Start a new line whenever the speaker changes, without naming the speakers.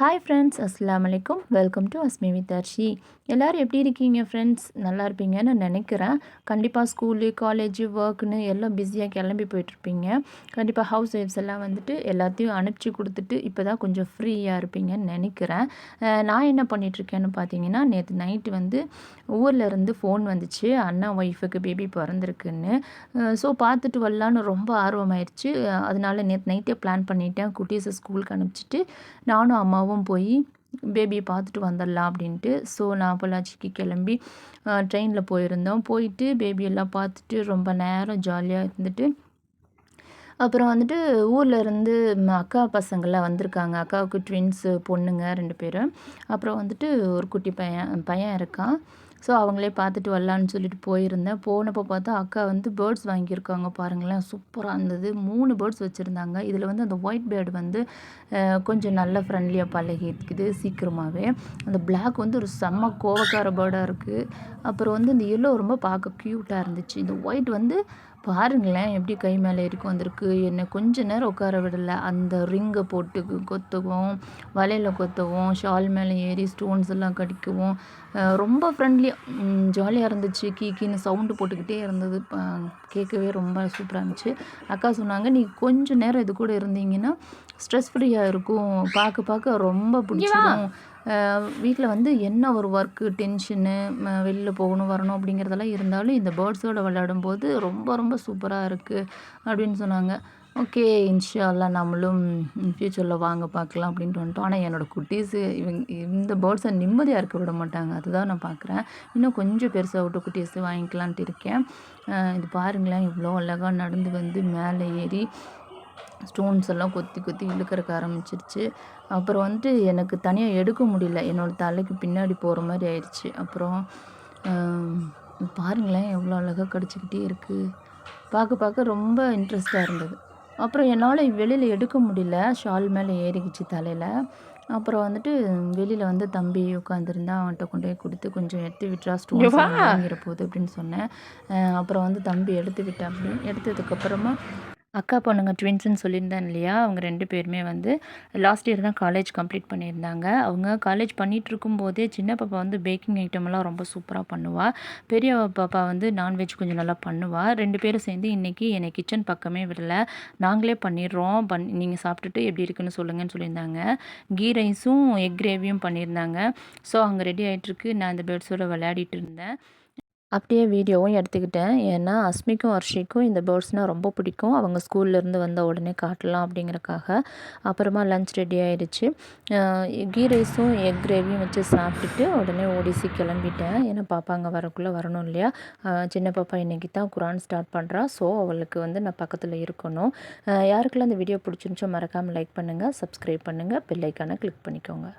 Hi friends அஸ்லாம் வலைக்கும் welcome to Asmi with Arshi எல்லோரும் எப்படி இருக்கீங்க ஃப்ரெண்ட்ஸ் நல்லா இருப்பீங்கன்னு நினைக்கிறேன். கண்டிப்பாக ஸ்கூலு காலேஜு ஒர்க்குன்னு எல்லாம் பிஸியாக கிளம்பி போயிட்டுருப்பீங்க. கண்டிப்பாக ஹவுஸ் ஒய்ஃப்ஸ் எல்லாம் வந்துட்டு எல்லாத்தையும் அனுப்பிச்சி கொடுத்துட்டு இப்போ தான் கொஞ்சம் ஃப்ரீயாக இருப்பீங்கன்னு நினைக்கிறேன். நான் என்ன பண்ணிகிட்ருக்கேன்னு பார்த்தீங்கன்னா நேற்று நைட்டு வந்து ஊரில் இருந்து ஃபோன் வந்துச்சு. அண்ணா ஒய்ஃபுக்கு பேபி பிறந்திருக்குன்னு. ஸோ பார்த்துட்டு வரலான்னு ரொம்ப ஆர்வமாயிடுச்சு அதனால நேற்று நைட்டே பிளான் பண்ணிட்டேன். குட்டீஸை ஸ்கூலுக்கு அனுப்பிச்சிட்டு நானும் அம்மாவும் அம்மாவும் போய் பேபியை பார்த்துட்டு வந்துடலாம் அப்படின்ட்டு. ஸோ நான் பொள்ளாச்சிக்கு கிளம்பி ட்ரெயினில் போயிருந்தோம். போயிட்டு பேபியெல்லாம் பார்த்துட்டு ரொம்ப நேரம் ஜாலியாக இருந்துட்டு அப்புறம் வந்துட்டு ஊரில் இருந்து அக்கா பசங்கள்லாம் வந்திருக்காங்க. அக்காவுக்கு ட்வின்ஸு பொண்ணுங்க ரெண்டு பேரும் அப்புறம் வந்துட்டு ஒரு குட்டி பையன் பையன் இருக்கான். ஸோ அவங்களே பார்த்துட்டு வரலான்னு சொல்லிட்டு போயிருந்தேன். போனப்போ பார்த்தா அக்கா வந்து பேர்ட்ஸ் வாங்கியிருக்காங்க பாருங்களேன். சூப்பராக இருந்தது. மூணு பேர்ட்ஸ் வச்சுருந்தாங்க. இதில் வந்து அந்த ஒயிட் பேர்டு வந்து கொஞ்சம் நல்ல ஃப்ரெண்ட்லியாக பழகிக்குது சீக்கிரமாகவே அந்த பிளாக் வந்து ஒரு செம்ம கோவக்கார பேர்டாக இருக்குது அப்புறம் வந்து இந்த எல்லோ ரொம்ப பார்க்க க்யூட்டாக இருந்துச்சு. இந்த ஒயிட் வந்து பாருங்களேன் எப்படி கை மேலே ஏறி வந்திருக்கு என்னை கொஞ்ச நேரம் உட்கார விடலை. அந்த ரிங்கை போட்டு கொத்துவோம் வலையில் கொத்துவோம் ஷால் மேலே ஏறி ஸ்டோன்ஸ் எல்லாம் கடிக்கவும். ரொம்ப ஃப்ரெண்ட்லியாக ஜாலியாக இருந்துச்சு. கீ கீன்னு சவுண்டு போட்டுக்கிட்டே இருந்தது. கேட்கவே ரொம்ப சூப்பராக இருந்துச்சு. அக்கா சொன்னாங்க நீ கொஞ்சம் நேரம் இது கூட இருந்தீங்கன்னா ஸ்ட்ரெஸ் ஃப்ரீயாக இருக்கும். பார்க்க பார்க்க ரொம்ப பிடிச்சிடும் வீட்டில் வந்து என்ன ஒரு ஒர்க்கு டென்ஷனு வெளில போகணும் வரணும் அப்படிங்கிறதெல்லாம் இருந்தாலும் இந்த பேர்ட்ஸோடு விளையாடும்போது ரொம்ப ரொம்ப சூப்பராக இருக்குது அப்படின்னு சொன்னாங்க. ஓகே இன்ஷால்லா நம்மளும் ஃப்யூச்சரில் வாங்க பார்க்கலாம் அப்படின்ட்டு வந்துட்டோம். ஆனால் என்னோடய குட்டீஸு இவங்க இந்த பேர்ட்ஸை நிம்மதியாக இருக்க விட மாட்டாங்க. அதுதான் நான் பார்க்குறேன். இன்னும் கொஞ்சம் பெருசாக விட்டு குட்டீஸு வாங்கிக்கலான்ட்டு இருக்கேன். இது பாருங்களேன் இவ்வளோ அழகாக நடந்து வந்து மேலே ஏறி ஸ்டோன்ஸ் எல்லாம் கொத்தி கொத்தி இழுக்கிறக்க ஆரம்பிச்சிருச்சு. அப்புறம் வந்துட்டு எனக்கு தனியாக எடுக்க முடியல. என்னோடய தலைக்கு பின்னாடி போகிற மாதிரி ஆயிடுச்சு அப்புறம் பாருங்களேன் எவ்வளோ அழகாக கடிச்சிக்கிட்டே இருக்குது பார்க்க பார்க்க ரொம்ப இன்ட்ரெஸ்ட்டாக இருந்தது. அப்புறம் என்னால் வெளியில் எடுக்க முடியல. ஷால் மேலே ஏறிக்கிச்சு தலையில். அப்புறம் வந்துட்டு வெளியில் வந்து தம்பி உட்காந்துருந்தா அவன்கிட்ட கொண்டு போய் கொடுத்து கொஞ்சம் எடுத்து விட்டுறா ஸ்டோன்ஸ் வாங்கிற போகுது அப்படின்னு சொன்னேன். அப்புறம் வந்து தம்பி எடுத்து விட்டேன் அப்படி எடுத்ததுக்கப்புறமா அக்கா பொண்ணுங்க ட்வின்ஸுன்னு சொல்லியிருந்தேன் இல்லையா? அவங்க ரெண்டு பேருமே வந்து லாஸ்ட் இயர் தான் காலேஜ் கம்ப்ளீட் பண்ணியிருந்தாங்க. அவங்க காலேஜ் பண்ணிகிட்டு இருக்கும்போதே சின்ன பாப்பா வந்து பேக்கிங் ஐட்டமெல்லாம் ரொம்ப சூப்பராக பண்ணுவாள் பெரிய பாப்பா வந்து நான்வெஜ் கொஞ்சம் நல்லா பண்ணுவாள் ரெண்டு பேரும் சேர்ந்து இன்றைக்கி என்னை கிச்சன் பக்கமே விடல. நாங்களே பண்ணிடுறோம். பண் நீங்கள் சாப்பிட்டுட்டு எப்படி இருக்குன்னு சொல்லுங்கன்னு சொல்லியிருந்தாங்க. கீ ரைஸும் எக் கிரேவியும் பண்ணியிருந்தாங்க. ஸோ அங்கே ரெடி ஆகிட்டுருக்கு நான் இந்த பேர்ட்ஸோடு விளையாடிட்டு இருந்தேன். அப்படியே வீடியோவும் எடுத்துக்கிட்டேன். ஏன்னா அஸ்மிக்கும் வர்ஷிக்கும் இந்த பேர்ட்ஸ்னால் ரொம்ப பிடிக்கும். அவங்க ஸ்கூல்லேருந்து வந்த உடனே காட்டலாம் அப்படிங்கிறக்காக. அப்புறமா லஞ்ச் ரெடி ஆகிடுச்சு கீ ரைஸும் எக் கிரேவியும் வச்சு சாப்பிட்டுட்டு உடனே ஓடிசி கிளம்பிட்டேன். ஏன்னா பாப்பா அங்கே வரக்குள்ளே வரணும் இல்லையா? சின்ன பாப்பா இன்றைக்கி தான் குரான் ஸ்டார்ட் பண்ணுறா ஸோ அவளுக்கு வந்து நான் பக்கத்தில் இருக்கணும். யாருக்கெல்லாம் அந்த வீடியோ பிடிச்சிருந்துச்சோ மறக்காமல் லைக் பண்ணுங்கள் சப்ஸ்கிரைப் பண்ணுங்கள் பெல்லைக்கான கிளிக் பண்ணிக்கோங்க.